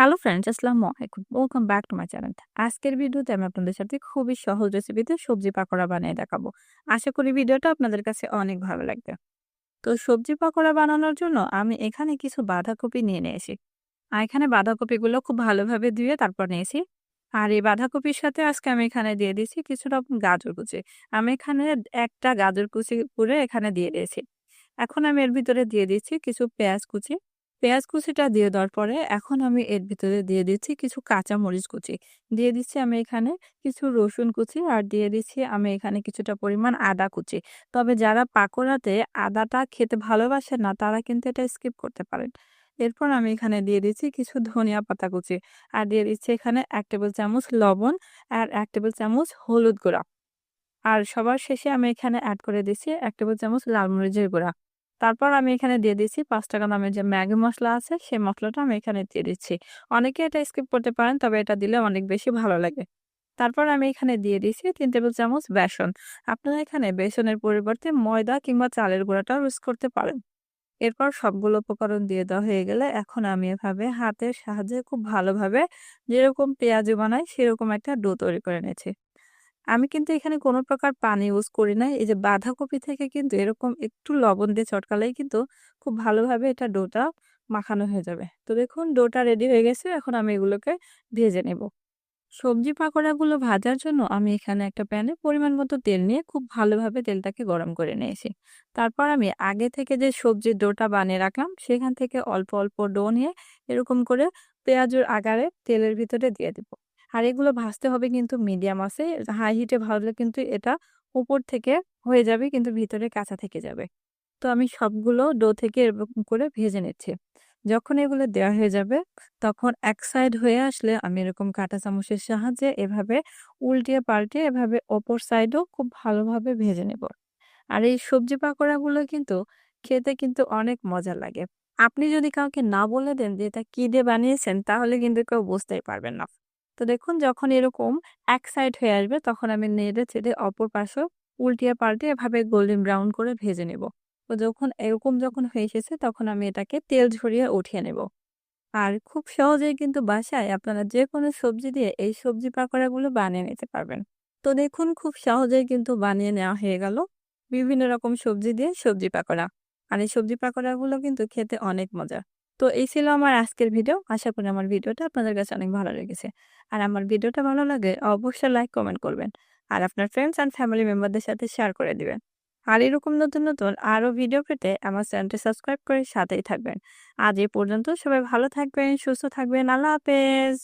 Hello friends আসসালামু আলাইকুম welcome back to my channel আজকের ভিডিওতে আমি আপনাদের সাথে খুবই সহজ রেসিপিতে সবজি পাকোড়া বানিয়ে দেখাবো। আশা করি ভিডিওটা আপনাদের কাছে অনেক ভালো লাগবে। তো সবজি পাকোড়া বানানোর জন্য আমি এখানে কিছু বাঁধাকপি নিয়ে নিয়েছি। আর এখানে বাঁধাকপিগুলো খুব ভালোভাবে ধুয়ে তারপর নিয়েছি। আর এই বাঁধাকপির সাথে আজকে আমি এখানে দিয়ে দিয়েছি কিছুটা গাজর কুচি। আমি এখানে একটা গাজর কুচি করে এখানে দিয়ে দিয়েছি। এখন আমি এর ভিতরে দিয়ে দিচ্ছি কিছু পেঁয়াজ কুচি। পেঁয়াজ কুচিটা দিয়ে দেওয়ার পরে এখন আমি এর ভিতরে দিয়ে দিচ্ছি কিছু কাঁচা মরিচ কুচি। দিয়ে দিচ্ছি আমি এখানে কিছু রসুন কুচি আর দিয়ে দিচ্ছি আমি এখানে কিছুটা পরিমাণ আদা কুচি। তবে যারা পাকোড়াতে আদাটা খেতে ভালোবাসে না, তারা কিন্তু এটা স্কিপ করতে পারেন। এরপর আমি এখানে দিয়ে দিচ্ছি কিছু ধনিয়া পাতা কুচি আর দিয়ে দিচ্ছি এখানে এক টেবিল চামচ লবণ আর এক টেবিল চামচ হলুদ গুঁড়া। আর সবার শেষে আমি এখানে অ্যাড করে দিচ্ছি এক টেবিল চামচ লাল মরিচের গুঁড়া। তারপর আমি এখানে দিয়ে দিচ্ছি পাঁচ টাকা দামের যে ম্যাগি মশলা আছে, সেই মশলাটা আমি এখানে দিয়ে দিচ্ছি। অনেকে এটা স্কিপ করতে পারেন, তবে এটা দিলে অনেক বেশি ভালো লাগে। তারপর আমি এখানে দিয়ে দিচ্ছি তিন টেবিল চামচ বেসন। আপনারা এখানে বেসনের পরিবর্তে ময়দা কিংবা চালের গুঁড়াটাও ইউজ করতে পারেন। এরপর সবগুলো উপকরণ দিয়ে দেওয়া হয়ে গেলে এখন আমি এভাবে হাতের সাহায্যে খুব ভালোভাবে যেরকম পেঁয়াজু বানাই, সেরকম একটা ডো তৈরি করে নিয়েছি। আমি কিন্তু এখানে কোনো প্রকার পানি ইউজ করি নাই এই যে বাঁধাকপি থেকে কিন্তু এরকম একটু লবণ দিয়ে চটকালেই কিন্তু খুব ভালোভাবে এটা ডোটা মাখানো হয়ে যাবে। তো দেখুন, ডোটা রেডি হয়ে গেছে। এখন আমি এগুলোকে ভেজে নেব। সবজি পাকোড়াগুলো ভাজার জন্য আমি এখানে একটা প্যানে পরিমাণ মতো তেল নিয়ে খুব ভালোভাবে তেলটাকে গরম করে নিয়েছি। তারপর আমি আগে থেকে যে সবজির ডোটা বানিয়ে রাখলাম, সেখান থেকে অল্প অল্প ডো নিয়ে এরকম করে পেঁয়াজের আগারে তেলের ভিতরে দিয়ে দিব। আর এগুলো ভাজতে হবে কিন্তু মিডিয়াম আছে হাই হিটে ভাজলে কিন্তু এটা উপর থেকে হয়ে যাবে, কিন্তু ভিতরে কাঁচা থেকে যাবে। তো আমি সবগুলো ডো থেকে এরকম করে ভেজে নিচ্ছি। যখন এগুলো দেওয়া হয়ে যাবে, তখন এক সাইড হয়ে আসলে আমি এরকম কাঁটা চামচের সাহায্যে এভাবে উল্টিয়ে পাল্টে এভাবে অপর সাইডও খুব ভালোভাবে ভেজে নেব। আর এই সবজি পাকোড়াগুলো কিন্তু খেতে কিন্তু অনেক মজা লাগে। আপনি যদি কাউকে না বলে দেন যে এটা কি দিয়ে বানিয়েছেন, তাহলে কিন্তু কেউ বুঝতেই পারবেন না। তো দেখুন যখন এরকম এক সাইড হয়ে আসবে তখন আমি নেড়ে চেড়ে অপর পাশে উল্টিয়ে পাল্টে এভাবে গোল্ডেন ব্রাউন করে ভেজে নেব। তো যখন এরকম যখন হয়ে এসেছে তখন আমি এটাকে তেল ঝরিয়ে উঠিয়ে নেব। আর খুব সহজেই কিন্তু বাসায় আপনারা যে কোনো সবজি দিয়ে এই সবজি পাকোড়াগুলো বানিয়ে নিতে পারবেন। তো দেখুন খুব সহজেই কিন্তু বানিয়ে নেওয়া হয়ে গেল। বিভিন্ন রকম সবজি দিয়ে সবজি পাকোড়া। আর এই সবজি পাকোড়াগুলো কিন্তু খেতে অনেক মজা। তো এই ছিল আমার আজকের ভিডিও। আশা করি আমার ভিডিওটা আপনাদের কাছে অনেক ভালো লেগেছে। আর আমার ভিডিওটা ভালো লাগে, অবশ্যই লাইক, কমেন্ট করবেন। আর আপনার ফ্রেন্ডস অ্যান্ড ফ্যামিলি মেম্বারদের সাথে শেয়ার করে দিবেন। আর এরকম নতুন নতুন আরও ভিডিও পেতে আমার চ্যানেলটি সাবস্ক্রাইব করে সাথেই থাকবেন। আজ এ পর্যন্ত সবাই ভালো থাকবেন, সুস্থ থাকবেন। আল্লাহ হাফেজ।